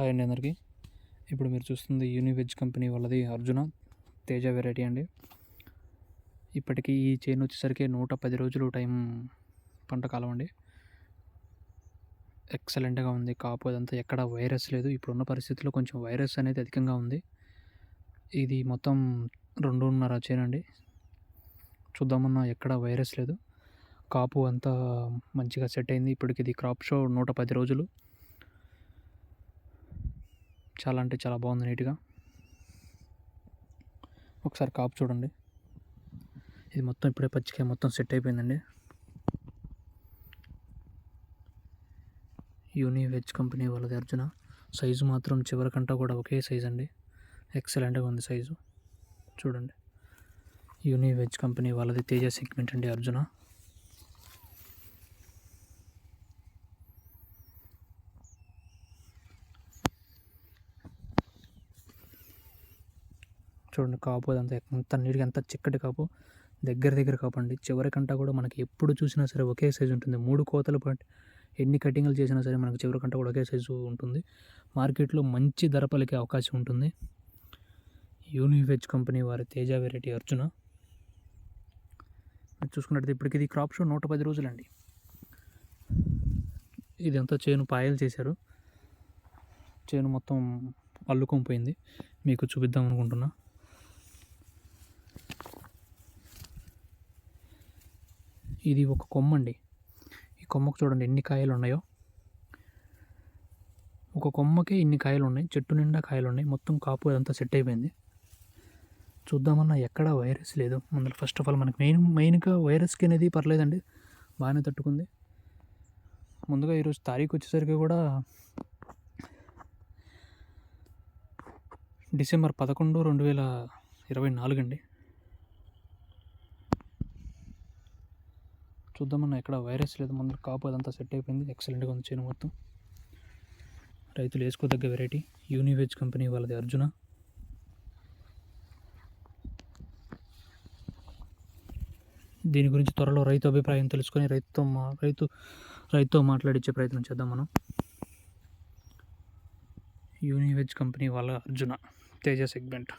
Hi అండి అందరికీ. ఇప్పుడు మీరు చూస్తుంది యూనివెజ్ కంపెనీ వాళ్ళది అర్జున తేజ వెరైటీ అండి. ఇప్పటికీ ఈ చైన్ వచ్చేసరికి నూట పది రోజులు టైం పంట కాలం అండి. ఎక్సలెంట్గా ఉంది. కాపు అదంతా ఎక్కడ వైరస్ లేదు. ఇప్పుడున్న పరిస్థితుల్లో కొంచెం వైరస్ అనేది అధికంగా ఉంది. ఇది మొత్తం రెండున్నర చైన్ అండి. చూద్దామన్నా ఎక్కడ వైరస్ లేదు. కాపు అంతా మంచిగా సెట్ అయింది. ఇప్పటికి ఇది క్రాప్ షో నూట పది రోజులు. చాలా అంటే చాలా బాగుంది నీట్గా. ఒకసారి కాపు చూడండి. ఇది మొత్తం ఇప్పుడే పచ్చికాయ మొత్తం సెట్ అయిపోయిందండి. యూని వెజ్ కంపెనీ వాళ్ళది అర్జున. సైజు మాత్రం చివరికంటా కూడా ఒకే సైజ్ అండి. ఎక్సలెంట్గా ఉంది సైజు. చూడండి. యూని వెజ్ కంపెనీ వాళ్ళది తేజ సెగ్మెంట్ అండి అర్జున. చూడండి కాపు అదంతా ఎంత నీట్గా ఎంత చిక్కటి కాపు. దగ్గర దగ్గర కాపండి చివరికంట కూడా మనకి ఎప్పుడు చూసినా సరే ఒకే సైజు ఉంటుంది. మూడు కోతలు పట్టి ఎన్ని కటింగ్లు చేసినా సరే మనకు చివరికంట కూడా ఒకే సైజు ఉంటుంది. మార్కెట్లో మంచి ధర పలికే అవకాశం ఉంటుంది. యూనివెజ్ కంపెనీ వారి తేజ వెరైటీ అర్జున. చూసుకున్నట్టు ఇప్పటికి ఇది క్రాప్ షో నూట పది రోజులండి. ఇదంతా చేను పాయలు చేశారు. చేను మొత్తం అల్లుకొని పోయింది. మీకు చూపిద్దాం అనుకుంటున్నా. ఇది ఒక కొమ్మ అండి ఈ కొమ్మకు చూడండి ఎన్ని కాయలు ఉన్నాయో ఒక కొమ్మకే ఇన్ని కాయలు ఉన్నాయి చెట్టు నిండా కాయలు ఉన్నాయి మొత్తం కాపు అదంతా సెట్ అయిపోయింది. చూద్దామన్నా ఎక్కడ వైరస్ లేదు. అందులో ఫస్ట్ ఆఫ్ ఆల్ మనకి మెయిన్ మెయిన్గా వైరస్కి అనేది పర్లేదండి. బాగానే తట్టుకుంది. ముందుగా ఈరోజు తారీఖు వచ్చేసరికి కూడా డిసెంబర్ పదకొండు రెండు వేల ఇరవై నాలుగు అండి. చూద్దామన్నా ఎక్కడ వైరస్ లేదు ముందు కాపు అదంతా సెట్ అయిపోయింది. ఎక్సలెంట్గా ఉంది చేను మొత్తం. రైతులు వేసుకోదగ్గ వెరైటీ యూనివెజ్ కంపెనీ వాళ్ళది అర్జున. దీని గురించి త్వరలో రైతు అభిప్రాయం తెలుసుకొని రైతుతో మా రైతు రైతుతో మాట్లాడించే ప్రయత్నం చేద్దాం మనం. యూనివెజ్ కంపెనీ వాళ్ళ అర్జున. తేజ సెగ్మెంట్